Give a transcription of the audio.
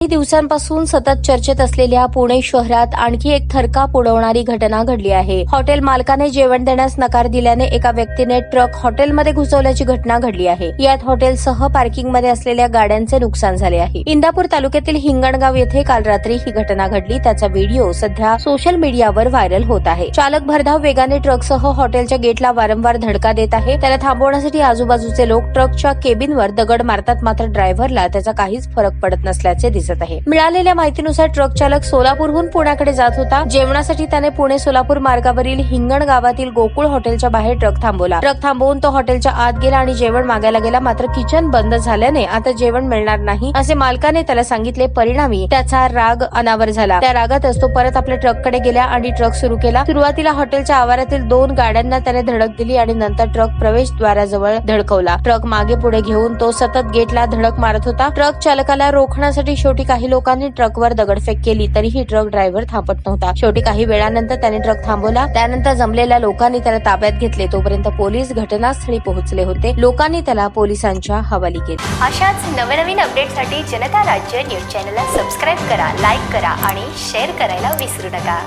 काही दिवसांपासून सतत चर्चेत असलेल्या पुणे शहरात आणखी एक थरकाप उडवणारी घटना घडली आहे. हॉटेल मालकाने जेवण देण्यास नकार दिल्याने एका व्यक्तीने ट्रक हॉटेलमध्ये घुसवल्याची घटना घडली आहे. यात हॉटेलसह पार्किंगमध्ये असलेल्या गाड्यांचे नुकसान झाले आहे. इंदापूर तालुक्यातील हिंगणगाव येथे काल रात्री ही घटना घडली. त्याचा व्हिडिओ सध्या सोशल मीडियावर व्हायरल होत आहे. चालक भरधाव वेगाने ट्रकसह हॉटेलच्या गेटला वारंवार धडका देत आहे. त्याला थांबवण्यासाठी आजूबाजूचे लोक ट्रकच्या केबिनवर दगड मारतात. मात्र ड्रायव्हरला त्याचा काहीच फरक पडत नसल्याचे दिसत आहे. मिळालेल्या माहितीनुसार ट्रक चालक सोलापूरहून पुण्याकडे जात होता. जेवणासाठी त्याने पुणे सोलापूर मार्गावरील हिंगण गावातील गोकुळ हॉटेलच्या बाहेर ट्रक थांबवला. ट्रक थांबवून तो हॉटेलच्या आत गेला आणि जेवण मागायला गेला. मात्र किचन बंद झाल्याने आता जेवण मिळणार नाही असे मालकाने त्याला सांगितले. परिणामी त्याचा राग अनावर झाला. त्या रागातच तो परत आपल्या ट्रककडे गेला आणि ट्रक सुरू केला. सुरुवातीला हॉटेलच्या आवारातील दोन गाड्यांना त्याने धडक दिली आणि नंतर ट्रक प्रवेशद्वाराजवळ धडकवला. ट्रक मागे पुढे घेऊन तो सतत गेटला धडक मारत होता. ट्रक चालकाला रोखण्यासाठी शेवटी काही लोकांनी ट्रकवर दगडफेक केली तरीही ट्रक ड्रायव्हर थांबत नव्हता. शेवटी काही वेळानंतर त्याने ट्रक थांबवला. त्यानंतर जमलेल्या लोकांनी त्याला ताब्यात घेतले. तोपर्यंत पोलीस घटनास्थळी पोहोचले होते. लोकांनी त्याला पोलिसांच्या हवाली केले. अशाच नवनवीन अपडेटसाठी जनता राज्य न्यूज चॅनलला सबस्क्राईब करा लाईक करा आणि शेअर करायला विसरू नका.